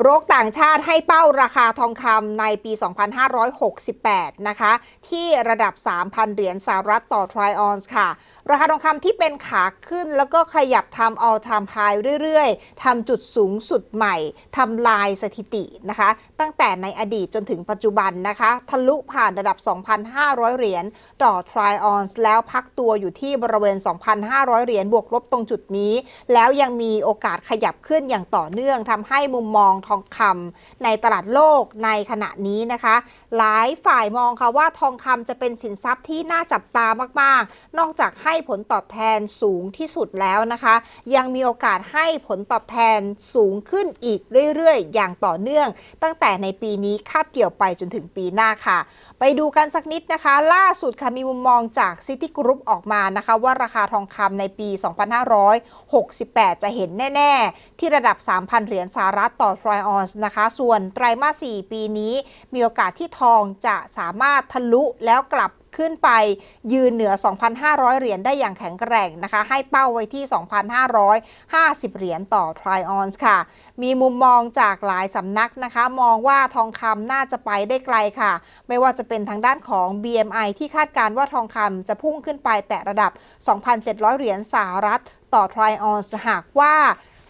โบรกต่างชาติให้เป้าราคาทองคำในปี 2568 นะคะ ที่ระดับ 3,000 เหรียญสหรัฐต่อทริออนส์ค่ะ ราคาทองคำที่เป็นขาขึ้นแล้วก็ขยับทำ all time high เรื่อยๆทำจุดสูงสุดใหม่ทำลายสถิตินะคะ ตั้งแต่ในอดีตจนถึงปัจจุบันนะคะ ทะลุผ่านระดับ 2,500 เหรียญต่อทริออนซ์แล้วพักตัวอยู่ที่บริเวณ 2,500 เหรียญบวกลบตรงจุดนี้ แล้วยังมีโอกาสขยับขึ้นอย่างต่อเนื่องทำให้มุมมองทองคำในตลาดโลกในขณะนี้นะคะ หลายฝ่ายมองค่ะว่าทองคำจะเป็นสินทรัพย์ที่น่าจับตามากๆ นอกจากให้ผลตอบแทนสูงที่สุดแล้วนะคะ ยังมีโอกาสให้ผลตอบแทนสูงขึ้นอีกเรื่อยๆ อย่างต่อเนื่อง ตั้งแต่ในปีนี้คาบเกี่ยวไปจนถึงปีหน้าค่ะ ไปดูกันสักนิดนะคะ ล่าสุดค่ะมีมุมมองจาก City Group ออกมานะคะ ว่าราคาทองคำในปี 2568 จะเห็นแน่ ๆ ที่ระดับ 3,000 เหรียญสหรัฐต่อทรอยออนซ์นะคะ ส่วนไตรมาส 4 ปีนี้ มีโอกาสที่ทองจะสามารถทะลุแล้วกลับ ขึ้นไปยืนเหนือ 2,500 เหรียญได้อย่างแข็งแกร่งนะคะ ให้เป้าไว้ที่ 2,550 เหรียญต่อทริออนซ์ค่ะ มีมุมมองจากหลายสำนักนะคะ มองว่าทองคำน่าจะไปได้ไกลค่ะ ไม่ว่าจะเป็นทางด้านของ BMI ที่คาดการณ์ว่าทองคำจะพุ่งขึ้นไปแตะระดับ 2,700 เหรียญสหรัฐต่อทริออนซ์หากว่า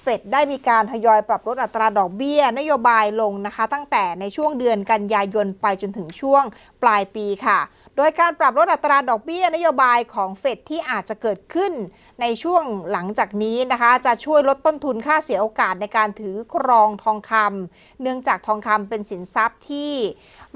ฟดได้มีการทยอยปรับลดอัตราดอกเบี้ย นโยบายลงนะคะ ตั้งแต่ในช่วงเดือนกันยายนไปจนถึงช่วงปลายปีค่ะ โดยการปรับลดอัตราดอกเบี้ย นโยบายของเฟดที่อาจจะเกิดขึ้นในช่วงหลังจากนี้นะคะ จะช่วยลดต้นทุนค่าเสียโอกาสในการถือครองทองคำเนื่องจากทองคำเป็นสินทรัพย์ที่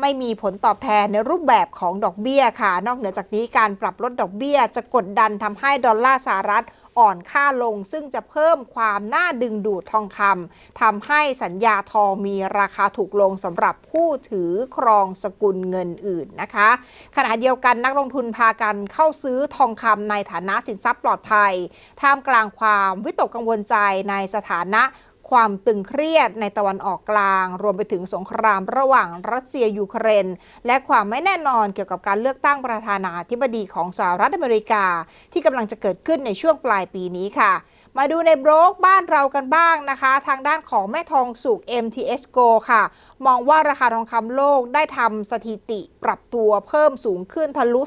ไม่มีผลตอบแทนในรูปแบบของดอกเบี้ยค่ะ นอกเหนือจากนี้การปรับลดดอกเบี้ย จะกดดันทำให้ดอลลาร์สหรัฐอ่อนค่าลง ซึ่งจะเพิ่มความน่าดึงดูดทองคำทำให้สัญญาทองมีราคาถูกลงสำหรับผู้ถือครองสกุลเงินอื่นนะคะ ขณะเดียวกันนักลงทุนพากันเข้าซื้อทองคำในฐานะสินทรัพย์ปลอดภัย ท่ามกลางความวิตกกังวลใจในสถานะ ความตึงเครียดในตะวันออกกลาง รวมไปถึงสงครามระหว่างรัสเซียยูเครน และความไม่แน่นอนเกี่ยวกับการเลือกตั้งประธานาธิบดีของสหรัฐอเมริกา ที่กำลังจะเกิดขึ้นในช่วงปลายปีนี้ค่ะ มาดูในโบรกบ้านเรากันบ้างนะคะ ทางด้านของแม่ทองสุก MTS Go ค่ะ มองว่าราคาทองคำโลกได้ทำสถิติปรับตัวเพิ่มสูงขึ้นทะลุ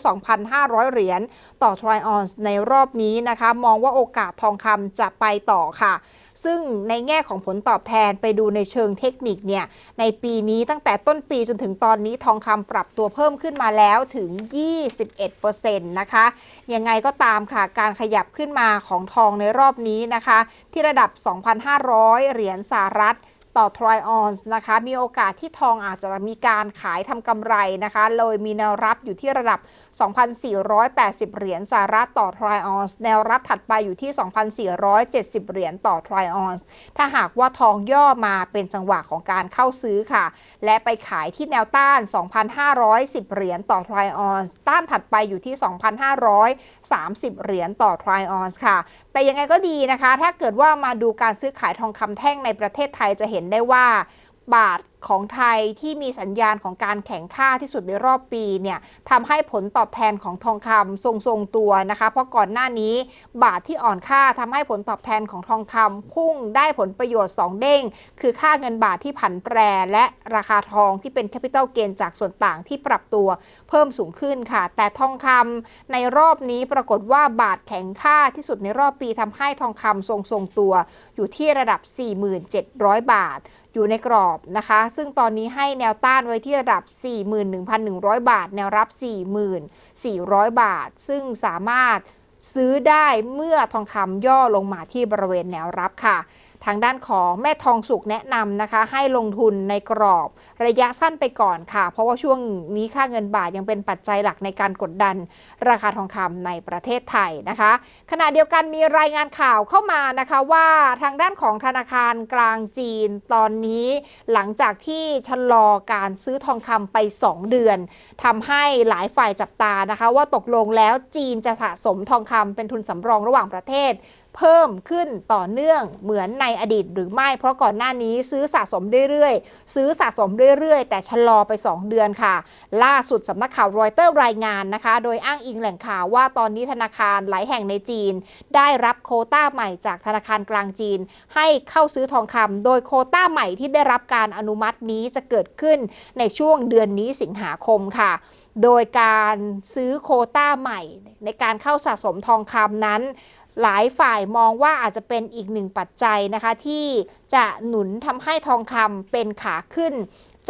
2,500 เหรียญต่อทริออนซ์ในรอบนี้นะคะ มองว่าโอกาสทองคำจะไปต่อค่ะ ซึ่งในแง่ของผลตอบแทนไปดูในเชิงเทคนิคเนี่ยในปีนี้ตั้งแต่ต้นปีจนถึงตอนนี้ทองคำปรับตัวเพิ่มขึ้นมาแล้วถึง 21%นะคะ ยังไงก็ตามค่ะการขยับขึ้นมาของทองในรอบนี้นะคะ ที่ระดับ 2,500 เหรียญสหรัฐ ต่อทริออนซ์นะคะ มีโอกาสที่ทองอาจจะมีการขายทำกำไรนะคะโดยมีแนวรับอยู่ที่ระดับ 2,480 เหรียญสหรัฐต่อทริออนซ์แนวรับถัดไปอยู่ที่ 2,470 เหรียญต่อทริออนซ์ถ้าหากว่าทองย่อมาเป็นจังหวะของการเข้าซื้อค่ะ และไปขายที่แนวต้าน 2,510 เหรียญต่อทริออนซ์ต้านถัดไปอยู่ที่ 2,530 เหรียญต่อทริออนซ์ค่ะ แต่ยังไงก็ดีนะคะ ถ้าเกิดว่ามาดูการซื้อขายทองคำแท่งในประเทศไทยจะเห็นได้ว่าบาทของไทยที่มีสัญญาณของการแข่งค่าที่สุดในรอบปีเนี่ยทำให้ผลตอบแทนของทองคำทรงๆตัวนะคะ เพราะก่อนหน้านี้บาทที่อ่อนค่าทำให้ผลตอบแทนของทองคำพุ่งได้ผลประโยชน์ 2 เด้ง คือค่าเงินบาทที่ผันแปร และราคาทองที่เป็นแคปิตอลเกนจากส่วนต่างที่ปรับตัวเพิ่มสูงขึ้นค่ะ แต่ทองคำในรอบนี้ปรากฏว่าบาทแข็งค่าที่สุดในรอบปีทำให้ทองคำทรงๆตัว อยู่ที่ระดับ 47,000บาท อยู่ในกรอบนะคะซึ่งตอนนี้ให้แนวต้านไว้ที่ระดับ 41,100 บาท แนวรับ 4,400 บาท ซึ่งสามารถซื้อได้เมื่อทองคำย่อลงมาที่บริเวณแนวรับค่ะทางด้านของแม่ทองสุกแนะนำนะคะให้ลงทุนในกรอบระยะสั้นไปก่อนค่ะ เพราะว่าช่วงนี้ค่าเงินบาทยังเป็นปัจจัยหลักในการกดดัน ราคาทองคำในประเทศไทยนะคะ ขณะเดียวกันมีรายงานข่าวเข้ามานะคะว่าทางด้านของธนาคารกลางจีนตอนนี้หลังจากที่ชะลอการซื้อทองคำไป 2 เดือนทำให้หลายฝ่ายจับตานะคะ ว่าตกลงแล้วจีนจะสะสมทองคำเป็นทุนสำรองระหว่างประเทศ เพิ่มขึ้นต่อเนื่องเหมือนในอดีตหรือไม่ เพราะก่อนหน้านี้ซื้อสะสมเรื่อยๆ ซื้อสะสมเรื่อยๆ แต่ชะลอไป 2 เดือนค่ะ ล่าสุดสำนักข่าวรอยเตอร์รายงานนะคะ โดยอ้างอิงแหล่งข่าวว่าตอนนี้ธนาคารหลายแห่งในจีน ได้รับโคต้าใหม่จากธนาคารกลางจีน ให้เข้าซื้อทองคำโดยโคต้าใหม่ที่ได้รับการอนุมัตินี้จะเกิดขึ้นในช่วงเดือนนี้สิงหาคมค่ะ โดยการซื้อโคต้าใหม่ ในการเข้าสะสมทองคำนั้น หลายฝ่ายมองว่าอาจจะเป็นอีกหนึ่งปัจจัยนะคะที่จะหนุนทำให้ทองคำเป็นขาขึ้น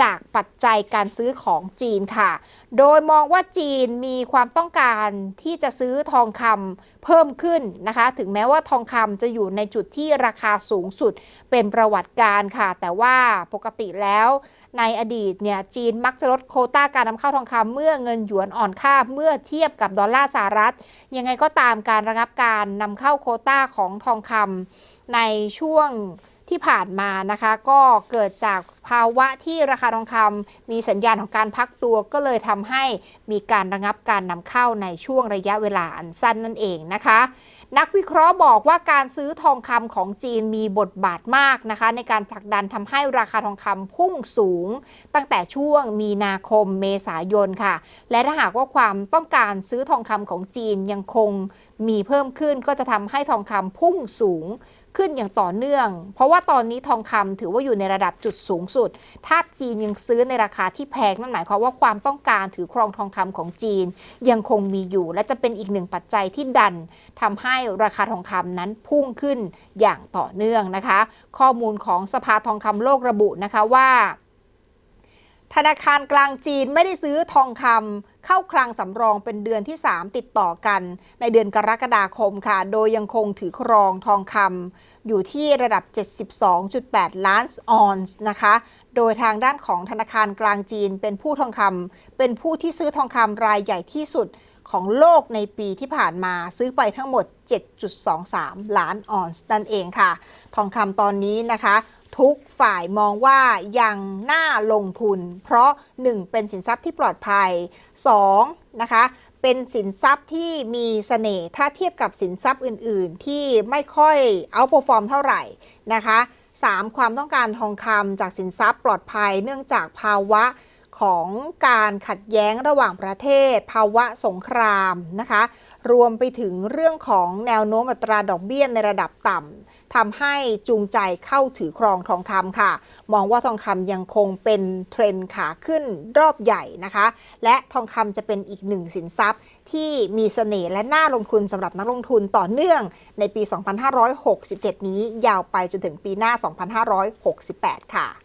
จากปัจจัยการซื้อของจีนค่ะ โดยมองว่าจีนมีความต้องการที่จะซื้อทองคำเพิ่มขึ้นนะคะ ถึงแม้ว่าทองคำจะอยู่ในจุดที่ราคาสูงสุดเป็นประวัติการค่ะ แต่ว่าปกติแล้วในอดีตเนี่ยจีนมักจะลดโคต้าการนำเข้าทองคำเมื่อเงินหยวนอ่อนค่าเมื่อเทียบกับดอลลาร์สหรัฐ ยังไงก็ตามการระงับการนำเข้าโคต้าของทองคำในช่วง ที่ผ่านมานะคะก็เกิดจากภาวะที่ราคาทองคำมีสัญญาณของการพักตัวก็เลยทำให้มีการระงับการนำเข้าในช่วงระยะเวลาอันสั้นนั่นเองนะคะ นักวิเคราะห์บอกว่าการซื้อทองคำของจีนมีบทบาทมากนะคะ ในการผลักดันทำให้ราคาทองคำพุ่งสูง ตั้งแต่ช่วงมีนาคมเมษายนค่ะ และถ้าหากว่าความต้องการซื้อทองคำของจีนยังคงมีเพิ่มขึ้นก็จะทำให้ทองคำพุ่งสูง ขึ้นอย่างต่อเนื่อง เพราะว่าตอนนี้ทองคำถือว่าอยู่ในระดับจุดสูงสุด ถ้าจีนยังซื้อในราคาที่แพงนั่นหมายความว่าความต้องการถือครองทองคำของจีน ยังคงมีอยู่ และจะเป็นอีกหนึ่งปัจจัยที่ดันทำให้ราคาทองคำนั้นพุ่งขึ้นอย่างต่อเนื่องนะคะ ข้อมูลของสภาทองคำโลกระบุนะคะว่า ธนาคารกลางจีนไม่ได้ซื้อทองคำเข้าคลังสำรองเป็นเดือนที่ 3 ติดต่อกัน ในเดือนกรกฎาคมค่ะ โดยยังคงถือครองทองคำอยู่ที่ระดับ 72.8 ล้านออนซ์นะคะ โดยทางด้านของธนาคารกลางจีนเป็นผู้ทองคำเป็นผู้ที่ซื้อทองคำรายใหญ่ที่สุดของโลกในปีที่ผ่านมาซื้อไปทั้งหมด 7.23 ล้านออนซ์นั่นเองค่ะ ทองคำตอนนี้นะคะ ทุกฝ่ายมองว่ายังน่าลงทุน เพราะ 1. เป็นสินทรัพย์ที่ปลอดภัย 2. นะคะเป็นสินทรัพย์ที่มีเสน่ห์ถ้าเทียบกับสินทรัพย์อื่น ๆ ที่ไม่ค่อยเอาเปอร์ฟอร์มเท่าไหร่นะคะ 3. ความต้องการทองคำจากสินทรัพย์ปลอดภัย เนื่องจากภาวะ ของการขัดแย้งระหว่างประเทศ ภาวะสงครามนะคะ รวมไปถึงเรื่องของแนวโน้มอัตราดอกเบี้ยในระดับต่ำทำให้จูงใจเข้าถือครองทองคำค่ะ มองว่าทองคำยังคงเป็นเทรนด์ขาขึ้นรอบใหญ่นะคะ และทองคำจะเป็นอีกหนึ่งสินทรัพย์ที่มีเสน่ห์และน่าลงทุนสำหรับนักลงทุนต่อเนื่องในปี 2567 นี้ยาวไปจนถึงปีหน้า 2568 ค่ะ